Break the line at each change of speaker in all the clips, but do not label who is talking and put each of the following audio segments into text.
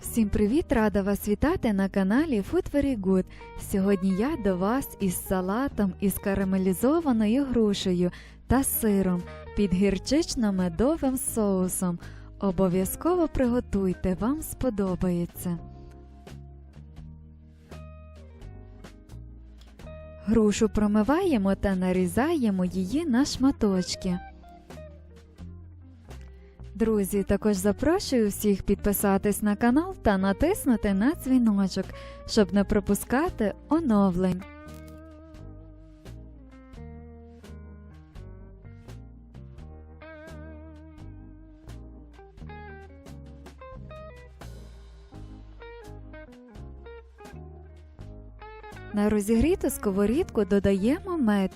Всім привіт! Рада вас вітати на каналі Food Very Good. Сьогодні я до вас із салатом із карамелізованою грушею та сиром під гірчично-медовим соусом. Обов'язково приготуйте, вам сподобається. Грушу промиваємо та нарізаємо її на шматочки. Друзі, також запрошую всіх підписатись на канал та натиснути на дзвіночок, щоб не пропускати оновлень. На розігріту сковорідку додаємо мед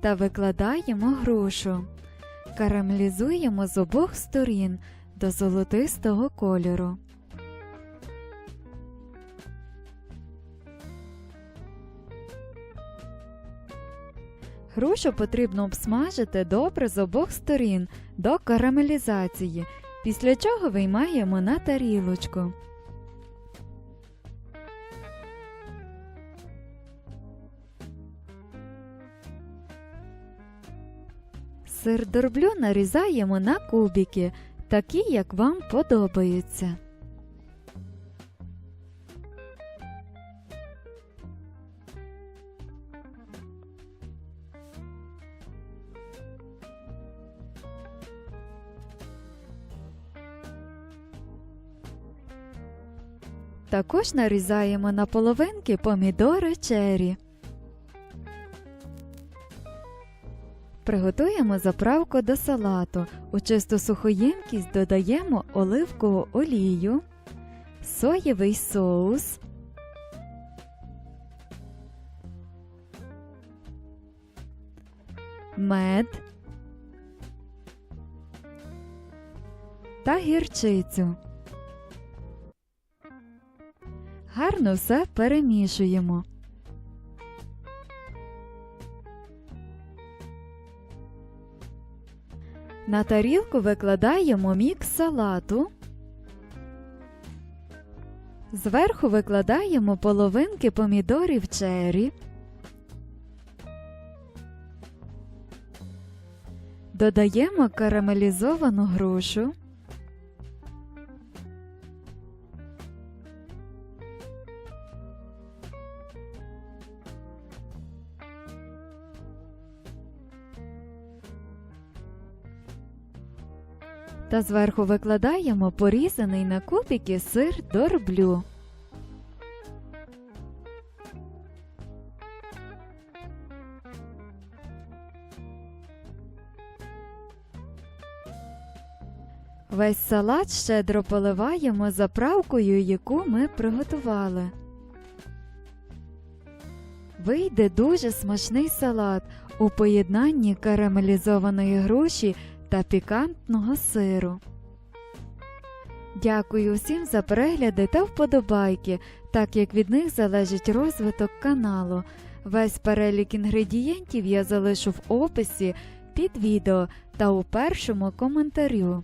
та викладаємо грушу. Карамелізуємо з обох сторін до золотистого кольору. Грушу потрібно обсмажити добре з обох сторін до карамелізації, після чого виймаємо на тарілочку. Сир дорблю нарізаємо на кубики, такі, як вам подобаються. Також нарізаємо на половинки помідори чері. Приготуємо заправку до салату. У чисту сухоємкість додаємо оливкову олію, соєвий соус, мед та гірчицю. Гарно все перемішуємо. На тарілку викладаємо мік салату. Зверху викладаємо половинки помідорів чері. Додаємо карамелізовану грушу. Та зверху викладаємо порізаний на кубики сир дорблю. Весь салат щедро поливаємо заправкою, яку ми приготували. Вийде дуже смачний салат у поєднанні карамелізованої груші та пікантного сиру. Дякую всім за перегляди та вподобайки, так як від них залежить розвиток каналу. Весь перелік інгредієнтів я залишу в описі під відео та у першому коментарю.